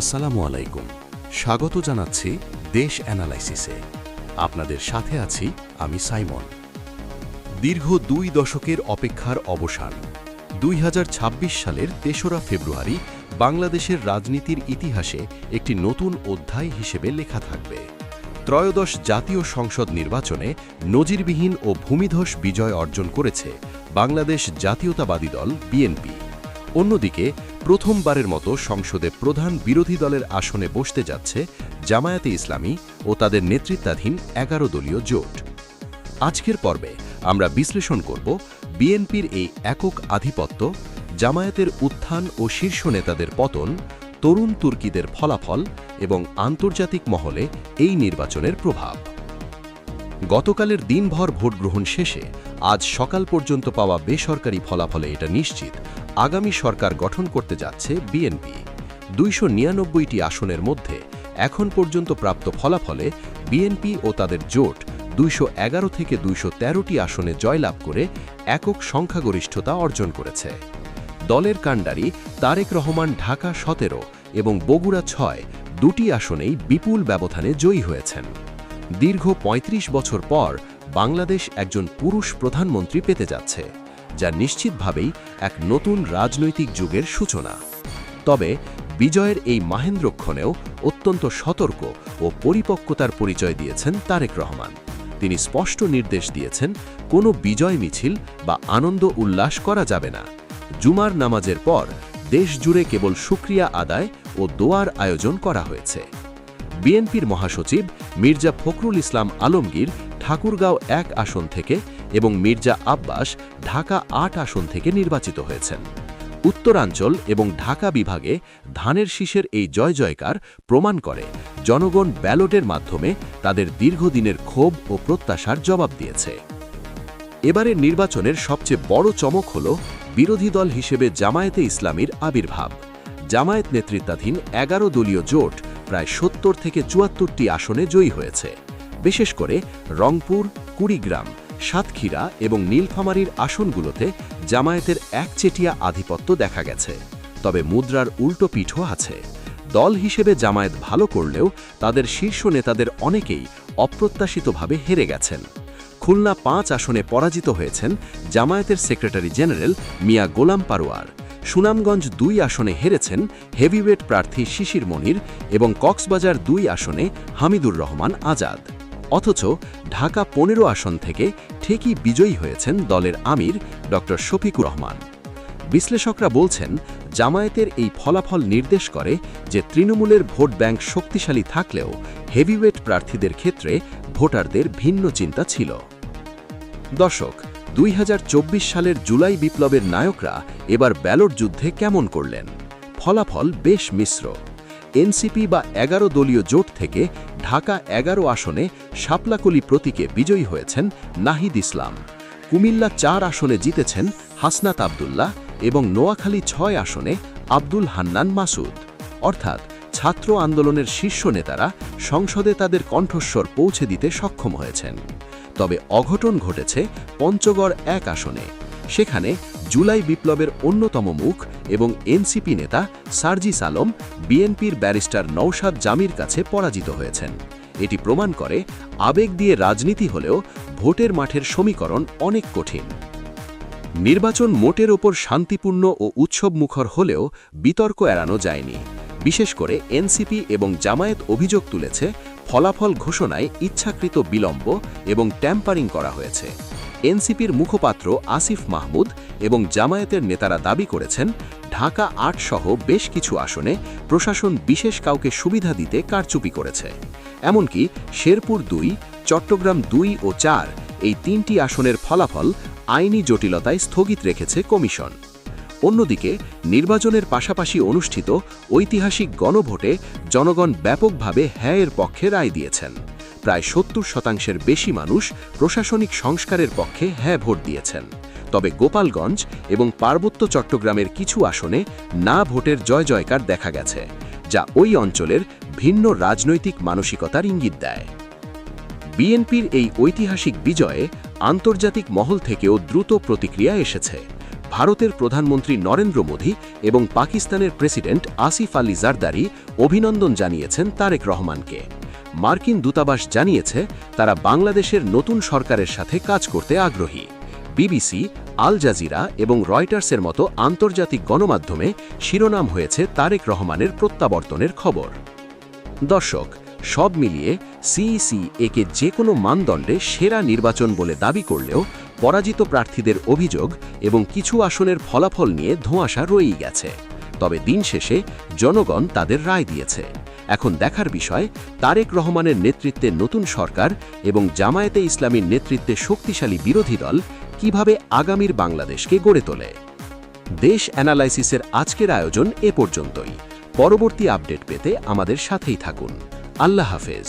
আসসালামু আলাইকুম। স্বাগত জানাচ্ছি দেশ অ্যানালাইসিসে। আপনাদের সাথে আছি আমি সাইমন। দীর্ঘ দুই দশকের অপেক্ষার অবসান। দুই হাজার ছাব্বিশ সালের তেসরা ফেব্রুয়ারি বাংলাদেশের রাজনীতির ইতিহাসে একটি নতুন অধ্যায় হিসেবে লেখা থাকবে। ত্রয়োদশ জাতীয় সংসদ নির্বাচনে নজিরবিহীন ও ভূমিধস বিজয় অর্জন করেছে বাংলাদেশ জাতীয়তাবাদী দল বিএনপি। অন্যদিকে, প্রথমবারের মতো সংসদে প্রধান বিরোধী দলের আসনে বসতে যাচ্ছে জামায়াতে ইসলামী ও তাদের নেতৃত্বাধীন এগারো দলীয় জোট। আজকের পর্বে আমরা বিশ্লেষণ করব বিএনপির এই একক আধিপত্য, জামায়াতের উত্থান ও শীর্ষ নেতাদের পতন, তরুণ তুর্কিদের ফলাফল এবং আন্তর্জাতিক মহলে এই নির্বাচনের প্রভাব। গতকালের দিনভর ভোটগ্রহণ শেষে আজ সকাল পর্যন্ত পাওয়া বেসরকারি ফলাফলে এটা নিশ্চিত, আগামী সরকার গঠন করতে যাচ্ছে বিএনপি। দুইশো নিরানব্বইটি আসনের মধ্যে এখন পর্যন্ত প্রাপ্ত ফলাফলে বিএনপি ও তাদের জোট দুইশো এগারো থেকে দুইশো আসনে জয়লাভ করে একক সংখ্যাগরিষ্ঠতা অর্জন করেছে। দলের কাণ্ডারি তারেক রহমান ঢাকা সতেরো এবং বগুড়া ছয় দুটি আসনেই বিপুল ব্যবধানে জয়ী হয়েছেন। দীর্ঘ ৩৫ বছর পর বাংলাদেশ একজন পুরুষ প্রধানমন্ত্রী পেতে যাচ্ছে, যা নিশ্চিতভাবেই এক নতুন রাজনৈতিক যুগের সূচনা। তবে বিজয়ের এই মাহেন্দ্রক্ষণেও অত্যন্ত সতর্ক ও পরিপক্কতার পরিচয় দিয়েছেন তারেক রহমান। তিনি স্পষ্ট নির্দেশ দিয়েছেন, কোনো বিজয় মিছিল বা আনন্দ উল্লাস করা যাবে না। জুমার নামাজের পর দেশ জুড়ে কেবল সুক্রিয়া আদায় ও দোয়ার আয়োজন করা হয়েছে। বিএনপির মহাসচিব মির্জা ফখরুল ইসলাম আলমগীর ঠাকুরগাঁও এক আসন থেকে এবং মির্জা আব্বাস ঢাকা আট আসন থেকে নির্বাচিত হয়েছেন। উত্তরাঞ্চল এবং ঢাকা বিভাগে ধানের শীষের এই জয় জয়কার প্রমাণ করে জনগণ ব্যালটের মাধ্যমে তাদের দীর্ঘদিনের ক্ষোভ ও প্রত্যাশার জবাব দিয়েছে। এবারের নির্বাচনের সবচেয়ে বড় চমক হল বিরোধী দল হিসেবে জামায়াতে ইসলামীর আবির্ভাব। জামায়াত নেতৃত্বাধীন এগারো দলীয় জোট প্রায় সত্তর থেকে চুয়াত্তরটি আসনে জয়ী হয়েছে। বিশেষ করে রংপুর, কুড়িগ্রাম, সাতক্ষীরা এবং নীলফামারীর আসনগুলোতে জামায়াতের একচেটিয়া আধিপত্য দেখা গেছে। তবে মুদ্রার উল্টো পিঠও আছে। দল হিসেবে জামায়াত ভালো করলেও তাদের শীর্ষ নেতাদের অনেকেই অপ্রত্যাশিতভাবে হেরে গেছেন। খুলনা পাঁচ আসনে পরাজিত হয়েছেন জামায়াতের সেক্রেটারি জেনারেল মিয়া গোলাম পারোয়ার। সুনামগঞ্জ দুই আসনে হেরেছেন হেভিওয়েট প্রার্থী শিশির মনির এবং কক্সবাজার দুই আসনে হামিদুর রহমান আজাদ। অথচ ঢাকা পনেরো আসন থেকে ঠিকই বিজয়ী হয়েছেন দলের আমির ড. শফিকুর রহমান। বিশ্লেষকরা বলছেন, জামায়াতের এই ফলাফল নির্দেশ করে যে তৃণমূলের ভোট ব্যাংক শক্তিশালী থাকলেও হেভিওয়েট প্রার্থীদের ক্ষেত্রে ভোটারদের ভিন্ন চিন্তা ছিল। দর্শক, দুই সালের জুলাই বিপ্লবের নায়করা এবার ব্যালট যুদ্ধে কেমন করলেন? ফলাফল বেশ মিশ্র। এনসিপি বা এগারো দলীয় জোট থেকে ঢাকা এগারো আসনে শাপলাকলি প্রতীকে বিজয়ী হয়েছেন নাহিদ ইসলাম। কুমিল্লা চার আসনে জিতেছেন হাসনাত আবদুল্লাহ এবং নোয়াখালী ছয় আসনে আব্দুল হান্নান মাসুদ। অর্থাৎ ছাত্র আন্দোলনের শীর্ষ নেতারা সংসদে তাদের কণ্ঠস্বর পৌঁছে দিতে সক্ষম হয়েছেন। তবে অঘটন ঘটেছে পঞ্চগড় এক আসনে। সেখানে জুলাই বিপ্লবের অন্যতম মুখ এবং এনসিপি নেতা সার্জিস আলম বিএনপির ব্যারিস্টার নৌসাদ জামির কাছে পরাজিত হয়েছেন। এটি প্রমাণ করে আবেগ দিয়ে রাজনীতি হলেও ভোটের মাঠের সমীকরণ অনেক কঠিন। নির্বাচন মোটের ওপর শান্তিপূর্ণ ও উৎসবমুখর হলেও বিতর্ক এড়ানো যায়নি। বিশেষ করে এনসিপি এবং জামায়াত অভিযোগ তুলেছে, ফলাফল ঘোষণায় ইচ্ছাকৃত বিলম্ব এবং ট্যাম্পারিং করা হয়েছে। এনসিপির মুখপাত্র আসিফ মাহমুদ এবং জামায়াতের নেতারা দাবি করেছেন, ঢাকা আট সহ বেশ কিছু আসনে প্রশাসন বিশেষ কাউকে সুবিধা দিতে কারচুপি করেছে। এমনকি শেরপুর দুই, চট্টগ্রাম দুই ও চার এই তিনটি আসনের ফলাফল আইনি জটিলতায় স্থগিত রেখেছে কমিশন। অন্যদিকে, নির্বাচনের পাশাপাশি অনুষ্ঠিত ঐতিহাসিক গণভোটে জনগণ ব্যাপকভাবে হ্যায়ের পক্ষে রায় দিয়েছেন। প্রায় সত্তর শতাংশের বেশি মানুষ প্রশাসনিক সংস্কারের পক্ষে হ্যাঁ ভোট দিয়েছেন। তবে গোপালগঞ্জ এবং পার্বত্য চট্টগ্রামের কিছু আসনে না ভোটের জয় জয়কার দেখা গেছে, যা ওই অঞ্চলের ভিন্ন রাজনৈতিক মানসিকতার ইঙ্গিত দেয়। বিএনপির এই ঐতিহাসিক বিজয়ে আন্তর্জাতিক মহল থেকেও দ্রুত প্রতিক্রিয়া এসেছে। ভারতের প্রধানমন্ত্রী নরেন্দ্র মোদী এবং পাকিস্তানের প্রেসিডেন্ট আসিফ আলী জারদারি অভিনন্দন জানিয়েছেন তারেক রহমানকে। মার্কিন দূতাবাস জানিয়েছে, তারা বাংলাদেশের নতুন সরকারের সাথে কাজ করতে আগ্রহী। বিবিসি, আল জাজিরা এবং রয়টার্সের মতো আন্তর্জাতিক গণমাধ্যমে শিরোনাম হয়েছে তারেক রহমানের প্রত্যাবর্তনের খবর। দর্শক, সব মিলিয়ে সিইসি একে যে কোনো মানদণ্ডে সেরা নির্বাচন বলে দাবি করলেও পরাজিত প্রার্থীদের অভিযোগ এবং কিছু আসনের ফলাফল নিয়ে ধোঁয়াশা রয়েই গেছে। তবে দিন শেষে জনগণ তাদের রায় দিয়েছে। এখন দেখার বিষয়, তারেক রহমানের নেতৃত্বে নতুন সরকার এবং জামায়াতে ইসলামীর নেতৃত্বে শক্তিশালী বিরোধী দল কীভাবে আগামীর বাংলাদেশকে গড়ে তোলে। দেশ অ্যানালাইসিসের আজকের আয়োজন এ পর্যন্তই। পরবর্তী আপডেট পেতে আমাদের সাথেই থাকুন। আল্লাহ হাফেজ।